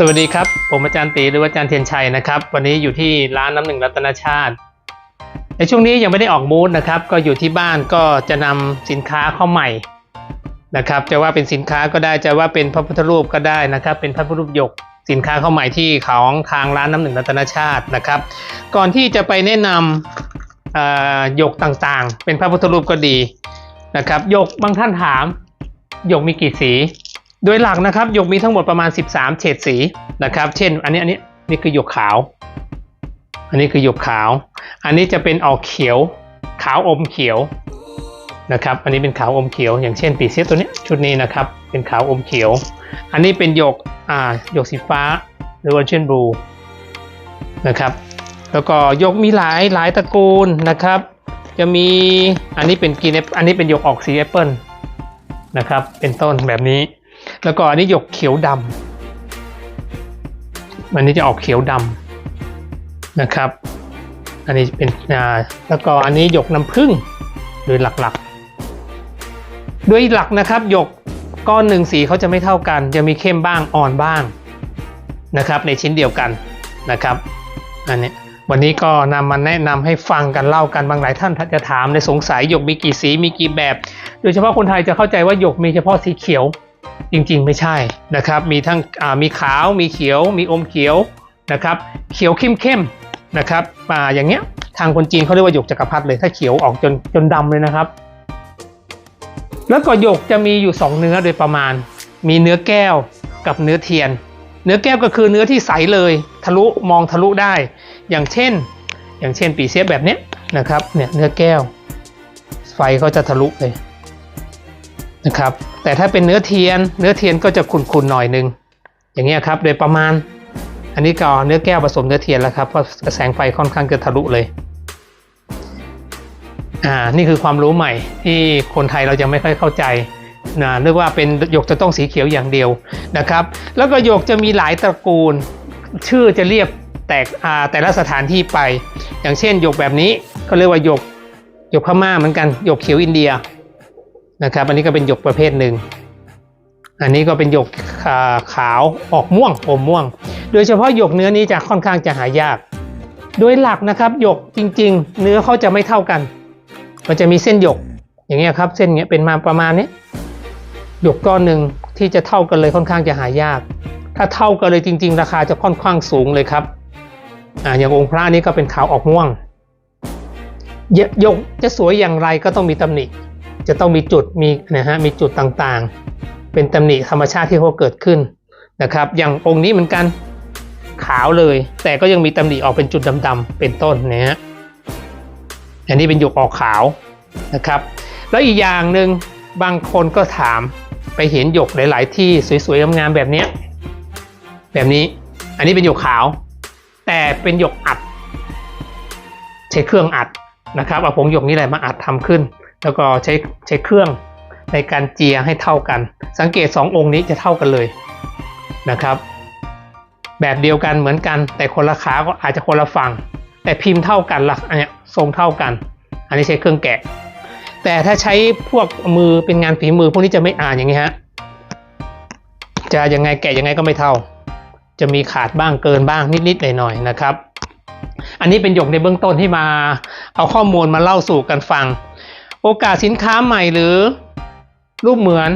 สวัสดีครับ ผมอาจารย์ตีหรือว่าอาจารย์เทียนชัยนะครับ วันนี้อยู่ที่ร้านน้ำหนึ่งรัตนชาติ ในช่วงนี้ยังไม่ได้ออกบูธนะครับ ก็อยู่ที่บ้านก็จะนำสินค้าเข้าใหม่นะครับ จะว่าเป็นสินค้าก็ได้จะว่าเป็นพระพุทธรูปก็ได้นะครับ เป็นพระพุทธรูปหยกสินค้าเข้าใหม่ที่ของทางร้านน้ำหนึ่งรัตนชาตินะครับ ก่อนที่จะไปแนะนำหยกต่างๆ เป็นพระพุทธรูปก็ดีนะครับหยกบางท่านถามหยกมีกี่สี โดยหลักนะครับหยกมีทั้งหมดประมาณ 13 เฉดสีนะครับ เช่น อันนี้อันนี้นี่คือหยกขาว อันนี้คือหยกขาว อันนี้จะเป็นออกเขียว ขาวอมเขียวนะครับ อันนี้เป็นขาวอมเขียว อย่างเช่นปีเสียตัวนี้ชุดนี้นะครับ เป็นขาวอมเขียว อันนี้เป็นหยกอ่าหยกสีฟ้าหรือว่าเช่นบลูนะครับ แล้วก็หยกมีหลายหลายตระกูลนะครับ จะมีอันนี้เป็นกีนอันนี้เป็นหยกออกสีแอปเปิลนะครับ เป็นต้นแบบนี้ แล้วก็อันนี้หยกเขียวดำอันนี้จะออกเขียวดำนะครับ อันนี้เป็นอ่าแล้วก็อันนี้หยกน้ำผึ้งโดยหลักๆ โดยหลักนะครับหยกก้อนหนึ่งสีเขาจะไม่เท่ากัน จะมีเข้มบ้างอ่อนบ้างนะครับในชิ้นเดียวกันนะครับอันนี้วันนี้ก็นำมาแนะนำให้ฟังกันเล่ากันบางหลายท่านจะถามในสงสัยหยกมีกี่สีมีกี่แบบ โดยเฉพาะคนไทยจะเข้าใจว่าหยกมีเฉพาะสีเขียว จริงๆ ไม่ใช่นะครับ มีทั้งมีขาวมีเขียว มีอมเขียวนะครับ เขียวเข้มๆนะครับอ่าอย่างเงี้ยทางคนจีนเขาเรียกว่าหยกจักรพรรดิเลยถ้าเขียวออกจนจนดำเลยนะครับ แล้วก็หยกจะมีอยู่ 2 เนื้อโดยประมาณ มีเนื้อแก้วกับเนื้อเทียน เนื้อแก้วก็คือเนื้อที่ใสเลยทะลุมองทะลุได้ อย่างเช่น อย่างเช่นปีเสียแบบเนี้ยนะครับเนี่ยเนื้อแก้ว ไฟก็จะทะลุเลย นะครับ แต่ถ้าเป็นเนื้อเทียน เนื้อเทียนก็จะขุ่นๆหน่อยนึง อย่างเงี้ยครับโดยประมาณ อันนี้ก็เนื้อแก้วผสมเนื้อเทียนแล้วครับเพราะแสงไฟค่อนข้างจะทะลุเลยอ่านี่คือความรู้ใหม่ที่คนไทยเรายังไม่ค่อยเข้าใจนะนึกว่าเป็นหยกจะต้องสีเขียวอย่างเดียวนะครับ แล้วก็หยกจะมีหลายตระกูล ชื่อจะเรียกแตกอ่าแต่ละสถานที่ไป อย่างเช่นหยกแบบนี้ก็เรียกว่าหยกหยกพม่าเหมือนกันหยกเขียวอินเดีย นะครับ อันนี้ก็เป็นหยกประเภทหนึ่ง อันนี้ก็เป็นหยกขาขาวออกม่วงอมม่วง โดยเฉพาะหยกเนื้อนี้จะค่อนข้างจะหายาก โดยหลักนะครับหยกจริง ๆ เนื้อเขาจะไม่เท่ากัน มันจะมีเส้นหยกอย่างเงี้ยครับเส้นเงี้ยเป็นมาประมาณนี้หยกก้อนหนึ่งที่จะเท่ากันเลยค่อนข้างจะหายาก ถ้าเท่ากันเลยจริง ๆ ราคาจะค่อนข้างสูงเลยครับอ่าอย่างองค์พระนี้ก็เป็นขาวออกม่วงหยกจะสวยอย่างไรก็ต้องมีตำหนิ จะต้องมีจุดมีนะฮะมีจุดต่างๆ เป็นตำหนิธรรมชาติที่เขาเกิดขึ้นนะครับ อย่างองค์นี้เหมือนกันขาวเลย แต่ก็ยังมีตำหนิออกเป็นจุดดำๆเป็นต้นนะฮะอันนี้เป็นหยกออกขาวนะครับ แล้วอีกอย่างหนึ่งบางคนก็ถามไปเห็นหยกหลาย ๆ ที่สวยๆงามๆแบบเนี้ยแบบนี้อันนี้เป็นหยกขาว แต่เป็นหยกอัด ใช้เครื่องอัดนะครับเอาผงหยกนี่แหละมาอัดทำขึ้น แล้วก็ใช้ใช้เครื่องในการเจียให้เท่ากัน สังเกต 2 องค์นี้จะเท่ากันเลยนะครับ แบบเดียวกันเหมือนกัน แต่คนละขาก็อาจจะคนละฝั่ง แต่พิมพ์เท่ากันละอันเนี้ยทรงเท่ากัน อันนี้ใช้เครื่องแกะ แต่ถ้าใช้พวกมือเป็นงานฝีมือพวกนี้จะไม่อ่านอย่างนี้ฮะจะยังไงแกะยังไงก็ไม่เท่า จะมีขาดบ้างเกินบ้างนิดๆหน่อยๆนะครับ อันนี้เป็นหยกในเบื้องต้นที่มาเอาข้อมูลมาเล่าสู่กันฟัง โอกาสสินค้าใหม่หรือ รูปเหมือน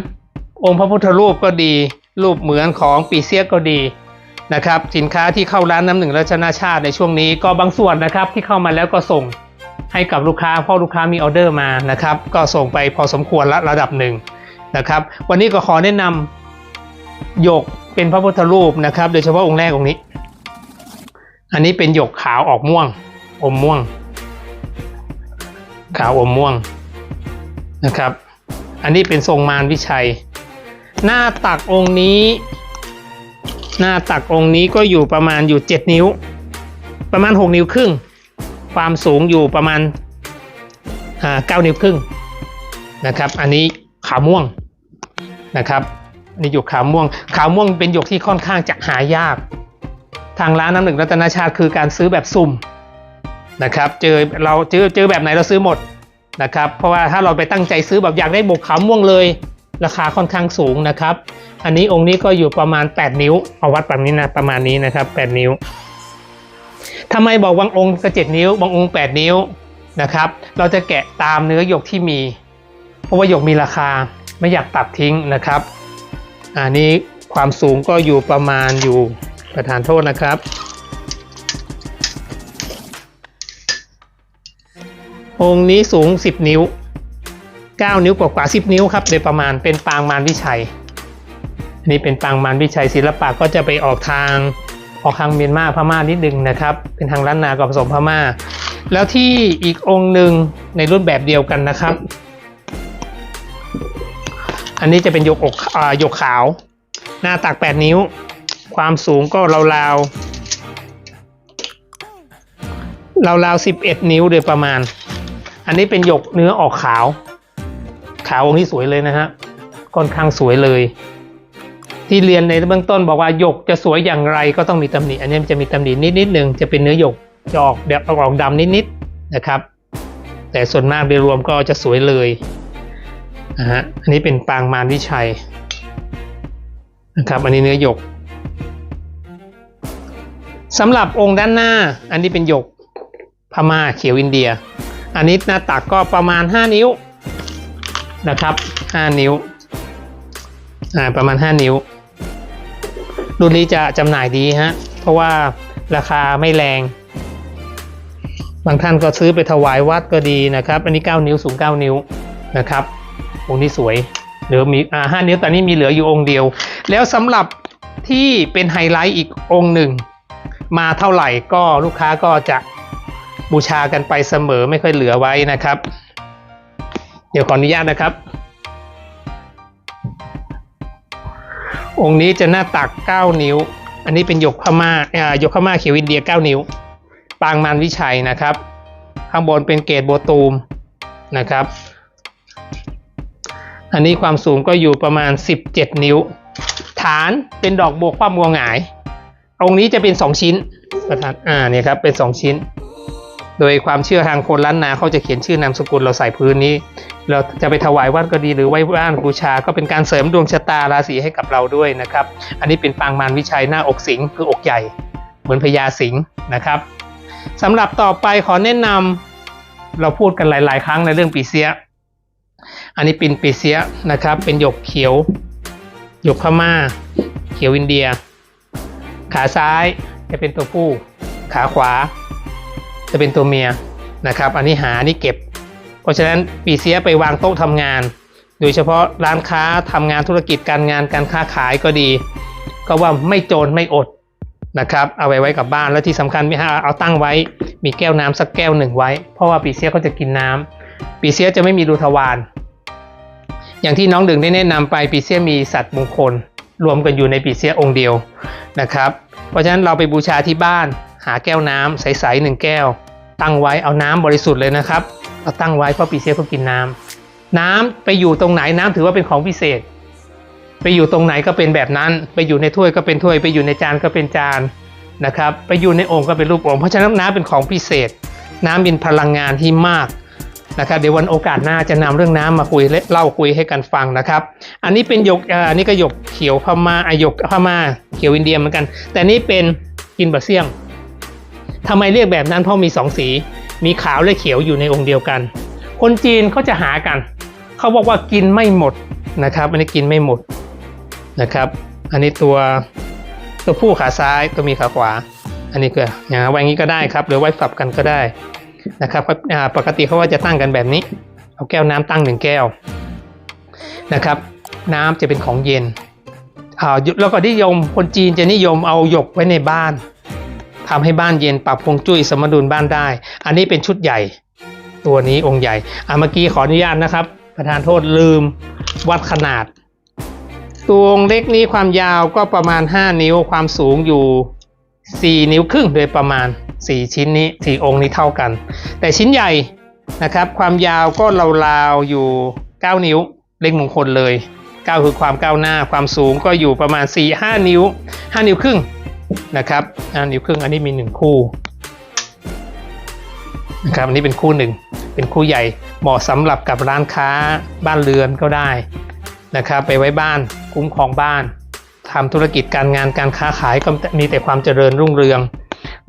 องค์พระพุทธรูปก็ดี รูปเหมือนของปีเสียก็ดีนะครับ สินค้าที่เข้าร้านน้ำหนึ่งรัชนาชาติในช่วงนี้ก็บางส่วนนะครับที่เข้ามาแล้วก็ส่งให้กับลูกค้าเพราะลูกค้ามีออเดอร์มานะครับ ก็ส่งไปพอสมควรละระดับหนึ่งนะครับ วันนี้ก็ขอแนะนำหยกเป็นพระพุทธรูปนะครับ โดยเฉพาะองค์แรกองค์นี้ อันนี้เป็นหยกขาวออกม่วง อมม่วง ขาวอมม่วง นะครับ อันนี้เป็นทรงมารวิชัย หน้าตักองค์นี้ หน้าตักองค์นี้ก็อยู่ประมาณอยู่ 7 นิ้ว ประมาณ 6 นิ้วครึ่ง ความสูงอยู่ประมาณอ่านิ้วครึ่งนะครับ อันนี้ขาวม่วงนะครับนนี้หยกขาวม่วง ขาวม่วงเป็นหยกที่ค่อนข้างจะหายาก ทางร้านน้ำหนึ่งรัตนชาติคือการซื้อแบบสุ่มนะครับ เจอเราเจอเจอแบบไหนเราซื้อหมด นะครับ เพราะว่าถ้าเราไปตั้งใจซื้อแบบอยากได้บกขาวม่วงเลย ราคาค่อนข้างสูงนะครับ อันนี้องค์นี้ก็อยู่ประมาณ 8 นิ้วเอาวัดแบบนี้นะประมาณนี้นะครับ 8 นิ้วทำไมบอกบางองค์ก็7นิ้ว บางองค์ 8 นิ้วนะครับ เราจะแกะตามเนื้อหยกที่มี เพราะว่าหยกมีราคาไม่อยากตัดทิ้งนะครับอันนี้ความสูงก็อยู่ประมาณอยู่ประธานโทษนะครับ องค์นี้สูง 10 นิ้ว 9 นิ้วกว่ากว่า10 นิ้วครับโดยประมาณเป็นปางมารวิชัยอันนี้เป็นปางมารวิชัยศิลปะก็จะไปออกทางออกทางเมียนมาพม่านิดนึงนะครับ เป็นทางล้านนากับผสมพม่า แล้วที่อีกองค์หนึ่งในรุ่นแบบเดียวกันนะครับ อันนี้จะเป็นยกอกอ่ายกขาว หน้าตัก 8 นิ้ว ความสูงก็ราวๆราวๆ11 นิ้วโดยประมาณ อันนี้เป็นหยกเนื้อออกขาว ขาวองค์นี้สวยเลยนะฮะค่อนข้างสวยเลย ที่เรียนในเบื้องต้นบอกว่าหยกจะสวยอย่างไรก็ต้องมีตำหนิอันนี้จะมีตำหนินิดนิดหนึ่งจะเป็นเนื้อหยกจะออกแบบออกดำนิดนิดๆนะครับ แต่ส่วนมากโดยรวมก็จะสวยเลยนะฮะอันนี้เป็นปางมารวิชัยนะครับ อันนี้เนื้อหยกสำหรับองค์ด้านหน้า อันนี้เป็นหยกพม่าเขียวอินเดีย อันนี้หน้าตักก็ประมาณ 5 นิ้วนะครับ 5 นิ้วอ่าประมาณ 5 นิ้ว รุ่นนี้จะจำหน่ายดีฮะ เพราะว่าราคาไม่แรง บางท่านก็ซื้อไปถวายวัดก็ดีนะครับ อันนี้ 9 นิ้วสูง 9 นิ้วนะครับองค์นี้สวยเหลือมีอ่า5นิ้วตอนนี้มีเหลืออยู่องค์เดียว แล้วสำหรับที่เป็นไฮไลท์อีกองค์หนึ่ง มาเท่าไหร่ก็ลูกค้าก็จะ บูชากันไปเสมอไม่ค่อยเหลือไว้นะครับ เดี๋ยวขออนุญาตนะครับ องค์นี้จะหน้าตัก 9 นิ้ว อันนี้เป็นยกพม่าอ่ายกพม่าเขียวอินเดีย 9 นิ้ว ปางมารวิชัยนะครับ ข้างบนเป็นเกตโบตูมนะครับ อันนี้ความสูงก็อยู่ประมาณ 17 นิ้ว ฐานเป็นดอกบัวคว่ำบัวหงายองค์นี้จะเป็น 2 ชิ้นประธานอ่าเนี่ยครับเป็น 2 ชิ้น โดยความเชื่อทางคนล้านนาเขาจะเขียนชื่อนามสกุลเราใส่พื้นนี้ เราจะไปถวายวัดก็ดีหรือไหว้บ้านบูชา ก็เป็นการเสริมดวงชะตาราศีให้กับเราด้วยนะครับ อันนี้เป็นปางมารวิชัยหน้าอกสิงคืออกใหญ่ เหมือนพญาสิงห์นะครับสำหรับต่อไปขอแนะนำเราพูดกันหลาย ๆ ครั้งในเรื่องปีเสีย อันนี้เป็นปีเสียนะครับ เป็นหยกเขียว หยกพม่า เขียวอินเดีย ขาซ้ายจะเป็นตัวผู้ ขาขวา จะเป็นตัวเมียนะครับ อันนี้หาอันนี้เก็บ เพราะฉะนั้นปีเสียไปวางโต๊ะทำงาน โดยเฉพาะร้านค้าทำงานธุรกิจการงานการค้าขายก็ดี ก็ว่าไม่โจรไม่อดนะครับ เอาไว้ไว้กับบ้านแล้วที่สำคัญมีเอาตั้งไว้ มีแก้วน้ำสักแก้วหนึ่งไว้ เพราะว่าปีเสียเขาจะกินน้ำปีเสียจะไม่มีรูทวารอย่างที่น้องดึงได้แนะนำไปปีเสียมีสัตว์มงคล รวมกันอยู่ในปีเสียองค์เดียวนะครับ เพราะฉะนั้นเราไปบูชาที่บ้าน หาแก้วน้ำใสๆหนึ่งแก้ว ตั้งไว้เอาน้ำบริสุทธิ์เลยนะครับเอาตั้งไว้เพราะปีเสียเขากินน้ำน้ำไปอยู่ตรงไหนน้ำถือว่าเป็นของพิเศษ ไปอยู่ตรงไหนก็เป็นแบบนั้น ไปอยู่ในถ้วยก็เป็นถ้วย ไปอยู่ในจานก็เป็นจานนะครับไปอยู่ในโอ่งก็เป็นรูปโอ่งเพราะฉะนั้นน้ำเป็นของพิเศษ น้ำเป็นพลังงานที่มากนะครับเดี๋ยววันโอกาสหน้าจะนำเรื่องน้ำมาคุยเล่าคุยให้กันฟังนะครับ อันนี้เป็นหยกอ่าอันนี้ก็หยกเขียวพม่าอะหยกพม่าเขียวอินเดียเหมือนกัน แต่นี่เป็นกินบะเซียง ทำไมเรียกแบบนั้นเพราะมีสองสี มีขาวและเขียวอยู่ในองค์เดียวกัน คนจีนเขาจะหากัน เขาบอกว่ากินไม่หมดนะครับ อันนี้กินไม่หมดนะครับ อันนี้ตัวตัวผู้ขาซ้ายตัวมีขาขวา อันนี้ก็ไว้อย่างนี้ก็ได้ครับหรือไว้ฝับกันก็ได้นะครับปกติเขาว่าจะตั้งกันแบบนี้ เอาแก้วน้ำตั้งหนึ่งแก้วนะครับ น้ำจะเป็นของเย็นอ่าแล้วก็นิยมคนจีนจะนิยมเอาหยกไว้ในบ้าน ทำให้บ้านเย็นปรับพงจุ้ยสมดุลบ้านได้ อันนี้เป็นชุดใหญ่ ตัวนี้องค์ใหญ่อะเมื่อกี้ขออนุญาตนะครับ ประธานโทษลืมวัดขนาด ตัวองค์เล็กนี้ความยาวก็ประมาณ 5 นิ้วความสูงอยู่ 4 นิ้วครึ่งโดยประมาณ 4 ชิ้นนี้ 4 องค์นี้เท่ากัน แต่ชิ้นใหญ่นะครับ ความยาวก็ราวๆอยู่ 9 นิ้วเลขมงคลเลย 9 คือความก้าวหน้าความสูงก็อยู่ประมาณ 4-5 นิ้ว 5 นิ้วครึ่ง นะครับอนิ้วครึ่งอันนี้มีหนึ่งคู่นะครับอันนี้เป็นคู่หนึ่งเป็นคู่ใหญ่เหมาะสำหรับกับร้านค้าบ้านเรือนก็ได้นะครับ ไปไว้บ้านคุ้มครองบ้านทำธุรกิจการงานการค้าขายก็มีแต่ความเจริญรุ่งเรือง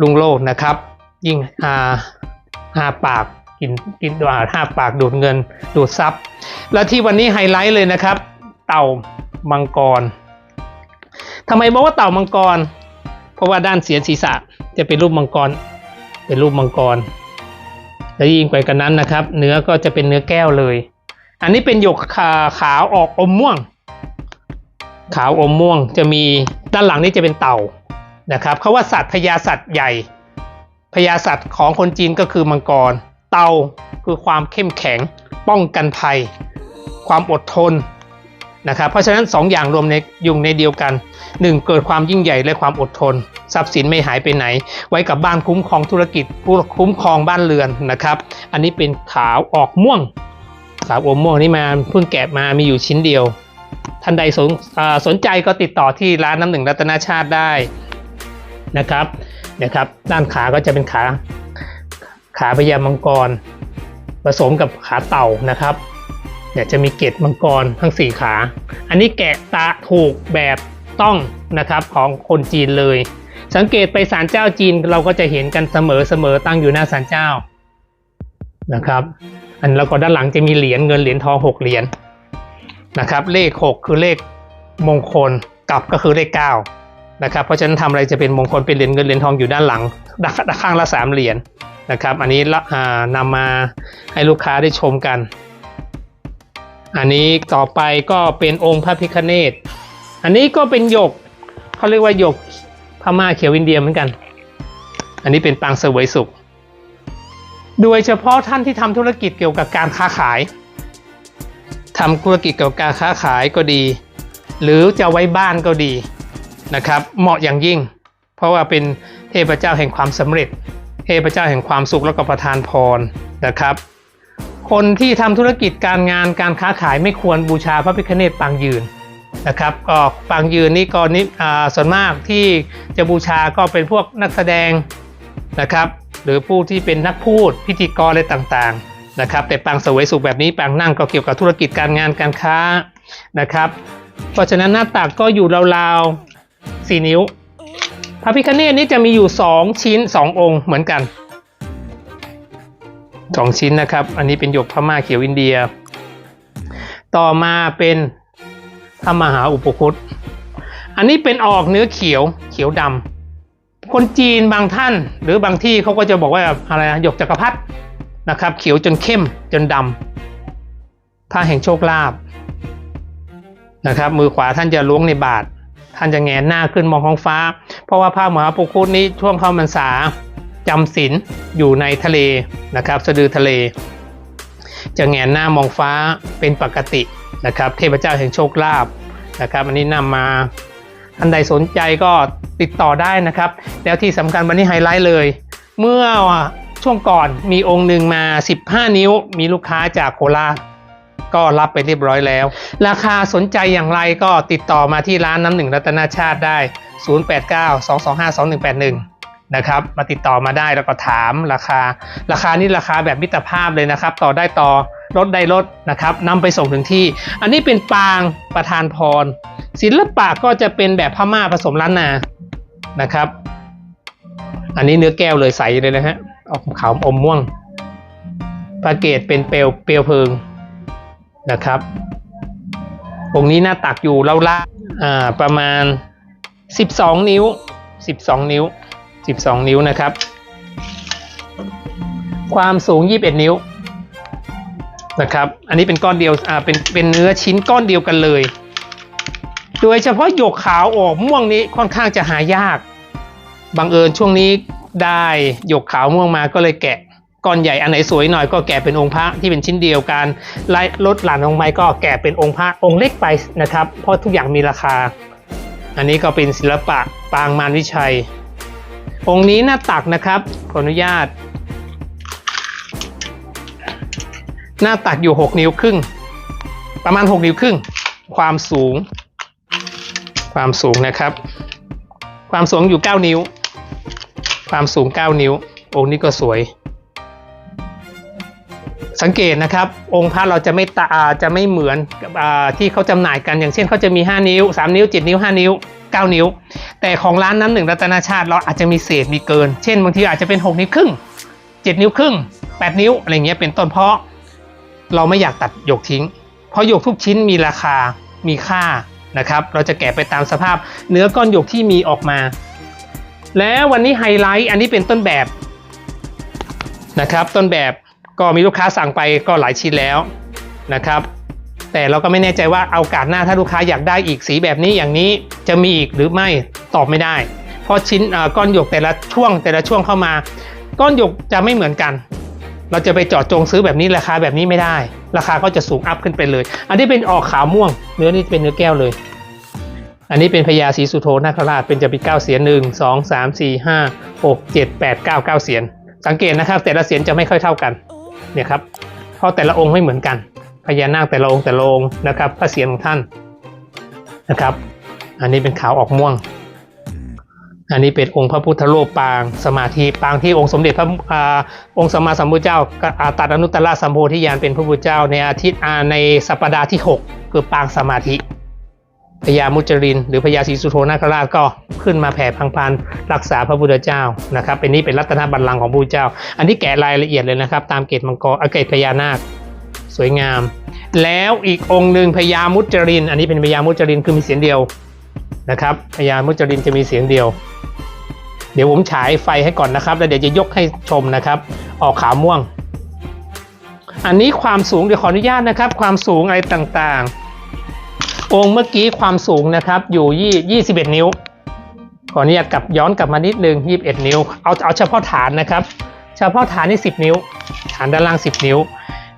รุ่งโรจน์นะครับ ยิ่งอาห้าปากกินกินอ่าห้าปากดูดเงินดูดทรัพย์ และที่วันนี้ไฮไลท์เลยนะครับ เต่ามังกรทำไมบอกว่าเต่ามังกร เพราะว่าด้านเสียนศีรษะจะเป็นรูปมังกร เป็นรูปมังกร และยิ่งไปกันนั้นนะครับ เนื้อก็จะเป็นเนื้อแก้วเลย อันนี้เป็นหยกขาขาวออกอมม่วง ขาวอมม่วงจะมีด้านหลังนี่จะเป็นเต่านะครับเขาว่าสัตว์พญาสัตว์ใหญ่พญาสัตว์ของคนจีนก็คือมังกร เต่าคือความเข้มแข็ง ป้องกันภัย ความอดทน นะครับเพราะฉะนั้นสองอย่างรวมในยู่ในเดียวกันหนึ่งเกิดความยิ่งใหญ่และความอดทน ทรัพย์สินไม่หายไปไหน ไว้กับบ้านคุ้มครองธุรกิจคุ้มครองบ้านเรือนนะครับ อันนี้เป็นขาวออกม่วง ขาวอมม่วงนี่มาเพิ่งแกะมามีอยู่ชิ้นเดียว ท่านใดสนสนใจก็ติดต่อที่ร้านน้ำหนึ่งรัตนาชาติได้นะครับนะครับ ด้านขาก็จะเป็นขาขาพญามังกร ผสมกับขาเต่านะครับ เนี่ยจะมีเกล็ดมังกรทั้ง 4 ขา อันนี้แกะตาถูกแบบต้องนะครับของคนจีนเลย สังเกตไปศาลเจ้าจีนเราก็จะเห็นกันเสมอเสมอตั้งอยู่หน้าศาลเจ้านะครับอันแล้วก็ด้านหลังจะมีเหรียญเงินเหรียญทองหกเหรียญนะครับเลข 6 คือเลขมงคลกลับก็คือเลข9นะครับเพราะฉะนั้นทำอะไรจะเป็นมงคลเป็นเหรียญเงินเหรียญทองอยู่ด้านหลังด้านข้างละสามเหรียญนะครับอันนี้ละอ่านำมาให้ลูกค้าได้ชมกัน อันนี้ต่อไปก็เป็นองค์พระพิฆเนศอันนี้ก็เป็นหยกเขาเรียกว่าหยกพม่าเขียวอินเดียเหมือนกัน อันนี้เป็นปางเสวยสุข โดยเฉพาะท่านที่ทำธุรกิจเกี่ยวกับการค้าขายทำธุรกิจเกี่ยวกับการค้าขายก็ดี หรือจะไว้บ้านก็ดีนะครับ เหมาะอย่างยิ่ง เพราะว่าเป็นเทพเจ้าแห่งความสำเร็จ เทพเจ้าแห่งความสุขแล้วก็ประทานพรนะครับ คนที่ทำธุรกิจการงานการค้าขายไม่ควรบูชาพระพิฆเนศปางยืนนะครับก็ปางยืนนี่ก็นิอ่าส่วนมากที่จะบูชาก็เป็นพวกนักแสดงนะครับ หรือผู้ที่เป็นนักพูดพิธีกรอะไรต่างๆนะครับแต่ปางเสวยสุขแบบนี้ปางนั่งก็เกี่ยวกับธุรกิจการงานการค้านะครับ เพราะฉะนั้นหน้าตักก็อยู่ราวๆ4นิ้ว พระพิฆเนศนี่จะมีอยู่ 2 ชิ้น 2 องค์เหมือนกัน 2 ชิ้นนะครับ อันนี้เป็นหยกพม่าเขียวอินเดีย ต่อมาเป็นพระมหาอุปคุตอันนี้เป็นออกเนื้อเขียวเขียวดำคนจีนบางท่าน หรือบางที่เขาก็จะบอกว่าอะไรนะหยกจักรพรรดินะครับ เขียวจนเข้มจนดำพระแห่งโชคลาภนะครับ มือขวาท่านจะล้วงในบาท ท่านจะแงนหน้าขึ้นมองท้องฟ้า เพราะว่าพระมหาปุคุตนี้ช่วงเข้าพรรษา จำศีลอยู่ในทะเลนะครับ สะดือทะเล จะแงนหน้ามองฟ้าเป็นปกตินะครับ เทพเจ้าแห่งโชคลาภนะครับ อันนี้นำมาท่านใดสนใจก็ติดต่อได้นะครับ แล้วที่สำคัญวันนี้ไฮไลท์เลย เมื่อช่วงก่อนมีองค์หนึ่งมา 15 นิ้ว มีลูกค้าจากโคราชก็รับไปเรียบร้อยแล้ว ราคาสนใจอย่างไรก็ติดต่อมาที่ร้านน้ำหนึ่งรัตนาชาติได้ 0892252181 นะครับ มาติดต่อมาได้แล้วก็ถามราคา ราคานี่ราคาแบบมิตรภาพเลยนะครับ ต่อได้ต่อรถได้รถนะครับนำไปส่งถึงที่ อันนี้เป็นปางประธานพร ศิลปะก็จะเป็นแบบพม่าผสมล้านนานะครับ อันนี้เนื้อแก้วเลยใสเลยนะฮะออกขาวอมม่วงพระเกตเป็นเปลวเปลวเพลิงนะครับองค์นี้หน้าตักอยู่เล่าๆอ่าประมาณ 12 นิ้ว 12 นิ้ว 12 นิ้วนะครับ ความสูง 21 นิ้วนะครับ อันนี้เป็นก้อนเดียวอ่าเป็นเป็นเนื้อชิ้นก้อนเดียวกันเลย โดยเฉพาะหยกขาวออกม่วงนี้ค่อนข้างจะหายาก บังเอิญช่วงนี้ได้หยกขาวม่วงมาก็เลยแกะก้อนใหญ่อันไหนสวยหน่อยก็แกะเป็นองค์พระที่เป็นชิ้นเดียวกันไล่ลดหลั่นลงไปก็แกะเป็นองค์พระองค์เล็กไปนะครับ เพราะทุกอย่างมีราคา อันนี้ก็เป็นศิลปะปางมารวิชัย องค์นี้หน้าตักนะครับ ขออนุญาต หน้าตักอยู่ 6 นิ้วครึ่ง ประมาณ 6 นิ้วครึ่ง ความสูง ความสูงนะครับ ความสูงอยู่ 9 นิ้ว ความสูง 9 นิ้ว องค์นี้ก็สวย สังเกตนะครับ องค์พระเราจะไม่ตาจะไม่เหมือนอที่เขาจำหน่ายกันอย่างเช่นเขาจะมี 5 นิ้ว 3 นิ้ว 7 นิ้ว 5 นิ้ว 9 นิ้ว แต่ของร้านน้ำหนึ่งรัตนาชาติเราอาจจะมีเศษมีเกิน เช่นบางทีอาจจะเป็น 6 นิ้วครึ่ง 7 นิ้วครึ่ง 8 นิ้วอะไรเงี้ยเป็นต้นเพราะ เราไม่อยากตัดหยกทิ้ง เพราะหยกทุกชิ้นมีราคามีค่านะครับ เราจะแกะไปตามสภาพเนื้อก้อนหยกที่มีออกมา แล้ววันนี้ไฮไลท์อันนี้เป็นต้นแบบนะครับต้นแบบ ก็มีลูกค้าสั่งไปก็หลายชิ้นแล้วนะครับ แต่เราก็ไม่แน่ใจว่าเอาโอกาสหน้าถ้าลูกค้าอยากได้อีกสีแบบนี้อย่างนี้จะมีอีกหรือไม่ตอบไม่ได้ เพราะชิ้นก้อนหยกแต่ละช่วงแต่ละช่วงเข้ามา ก้อนหยกจะไม่เหมือนกัน เราจะไปจาะจงซื้อแบบนี้ราคาแบบนี้ไม่ได้ ราคาก็จะสูงอัพขึ้นไปเลย อันนี้เป็นออกขาวม่วง เนื้อนี่เป็นเนื้อแก้วเลย อันนี้เป็นพญาศรีสุโธนาคราชเป็นจะมีเก้าเสียนหนึ่งสองสามสี่ห้าหกเจ็ดแปดเก้าเก้าเสียนสังเกตนะครับแต่ละเสียนจะไม่ค่อยเท่ากัน เนี่ยครับเพราะแต่ละองค์ไม่เหมือนกันพญานาคแต่ละองค์แต่ละองค์นะครับพระเสียรของท่านนะครับ อันนี้เป็นขาวออกม่วง อันนี้เป็นองค์พระพุทธรูปปางสมาธิปางที่องค์สมเด็จพระอาองค์สมมาสัมพุทธเจ้าอาตัดอนุตตรสัมโพธิญาณเป็นพระพุทธเจ้าในอาทิตย์ในสัปดาห์ที่ 6 คือปางสมาธิ พญามุจริน หรือพญาศรีสุโธนาคราชก็ขึ้นมาแผ่พังพานรักษาพระพุทธเจ้านะครับเป็นนี้เป็นรัตนบัลลังก์ของพระพุทธเจ้า อันนี้แกะรายละเอียดเลยนะครับ ตามเกตมังกรเกตพญานาคสวยงาม แล้วอีกองค์หนึ่งพญามุจริน อันนี้เป็นพญามุจรินคือมีเสียงเดียวนะครับพญามุจรินจะมีเสียงเดียว เดี๋ยวผมฉายไฟให้ก่อนนะครับ แล้วเดี๋ยวจะยกให้ชมนะครับ ออกขาวม่วง อันนี้ความสูงเดี๋ยวขออนุญาตนะครับ ความสูงอะไรต่างๆ องค์เมื่อกี้ความสูงนะครับอยู่ยี่21 นิ้ว ขออนุญาตกลับย้อนกลับมานิดนึง21 นิ้ว เอาเอาเฉพาะฐานนะครับ เฉพาะฐานนี่ 10 นิ้ว ฐานด้านล่าง 10 นิ้ว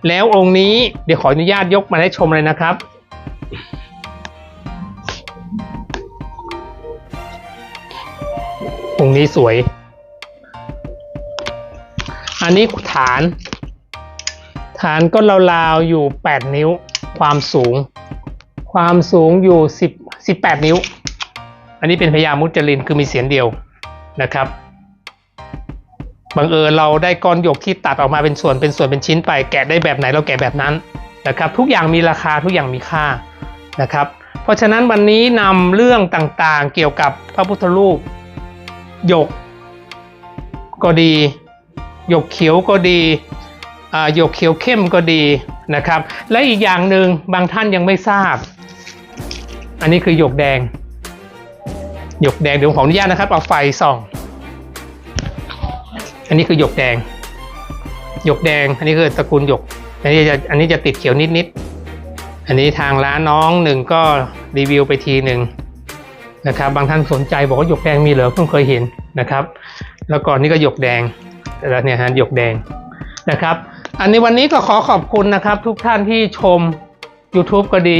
แล้วองค์นี้เดี๋ยวขออนุญาตยกมาให้ชมเลยนะครับองค์นี้สวย อันนี้ฐาน ฐานก็ราวๆอยู่ 8 นิ้ว ความสูง ความสูงอยู่ 10 18 นิ้ว อันนี้เป็นพญามุจลินคือมีเสียงเดียวนะครับบังเอิญเราได้ก้อนหยกที่ตัดออกมาเป็นส่วนเป็นส่วนเป็นชิ้นไป แกะได้แบบไหนเราแกะแบบนั้นนะครับ ทุกอย่างมีราคาทุกอย่างมีค่านะครับ เพราะฉะนั้นวันนี้นำเรื่องต่างๆเกี่ยวกับพระพุทธรูปหยกก็ดีหยกเขียวก็ดีหยกเขียวเข้มก็ดีนะครับ และอีกอย่างหนึ่งบางท่านยังไม่ทราบ อันนี้คือหยกแดง หยกแดงเดี๋ยวผมขออนุญาตนะครับเอาไฟส่อง อันนี้คือหยกแดง หยกแดง อันนี้คือตระกูลหยก อันนี้จะอันนี้จะติดเขียวนิดๆ อันนี้ทางร้านน้องหนึ่งก็รีวิวไปทีหนึ่งนะครับ บางท่านสนใจบอกว่าหยกแดงมีเหรอเพิ่งเคยเห็นนะครับ แล้วก่อนนี้ก็หยกแดงแล้วเนี่ยฮะหยกแดงนะครับ อันนี้วันนี้ก็ขอขอบคุณนะครับ ทุกท่านที่ชม YouTube ก็ดี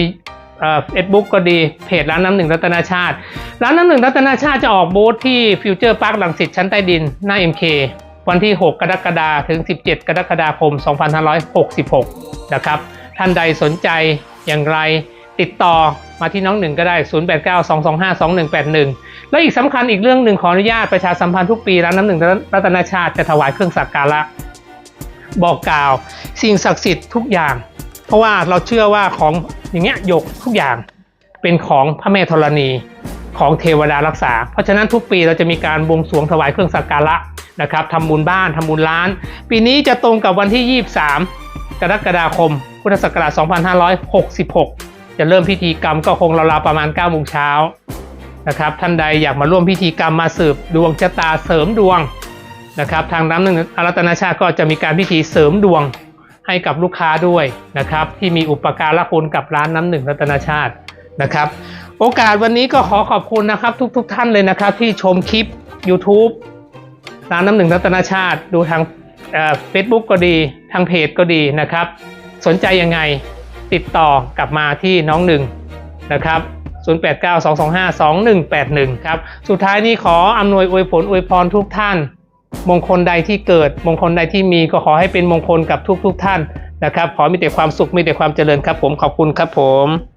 เฟซบุ๊กก็ดีเพจร้านน้ำหนึ่งรัตนาชาติ ร้านน้ำหนึ่งรัตนาชาติจะออกบูธที่ฟิวเจอร์พาร์คลังสิตชั้นใต้ดินหน้า MK วันที่ 6 กรกฎาคมถึง 17 กรกฎาคม 2566 นะครับ ท่านใดสนใจอย่างไรติดต่อมาที่น้องหนึ่งก็ได้ 0892252181 และอีกสำคัญอีกเรื่องหนึ่งขออนุญาตประชาสัมพันธ์ทุกปีร้านน้ำหนึ่งรัตนาชาติจะถวายเครื่องสักการะบอกกล่าว สิ่งศักดิ์สิทธิ์ทุกอย่าง เพราะว่าเราเชื่อว่าของ อย่างเงี้ยหยกทุกอย่างเป็นของพระแม่ธรณีของเทวดารักษา เพราะฉะนั้นทุกปีเราจะมีการบวงสรวงถวายเครื่องสักการะนะครับทำบุญบ้านทำบุญร้าน ปีนี้จะตรงกับวันที่ 23 กรกฎาคม พุทธศักราช 2566 จะเริ่มพิธีกรรมก็คงราวๆประมาณ9โมงเช้านะครับท่านใดอยากมาร่วมพิธีกรรมมาสืบดวงชะตาเสริมดวงนะครับทางน้ำหนึ่งอารัตนาชาก็จะมีการพิธีเสริมดวง ให้กับลูกค้าด้วยนะครับที่มีอุปการะคุณกับร้านน้ำหนึ่งรัตนชาตินะครับ โอกาสวันนี้ก็ขอขอบคุณนะครับ ทุกๆทท่านเลยนะครับ ที่ชมคลิป YouTube ร้านน้ำหนึ่งรัตนชาติ ดูทางเฟซบุ๊กก็ดีทางเพจก็ดีนะครับ สนใจยังไงติดต่อกลับมาที่น้องหนึ่งนะครับ0892252181 ครับ สุดท้ายนี้ขออำนวยอวยผลอวยพรทุกท่าน มงคลใดที่เกิด มงคลใดที่มีก็ขอให้เป็นมงคลกับทุกๆทท่านนะครับ ขอมีแต่ความสุขมีแต่ความเจริญครับผมขอบคุณครับผม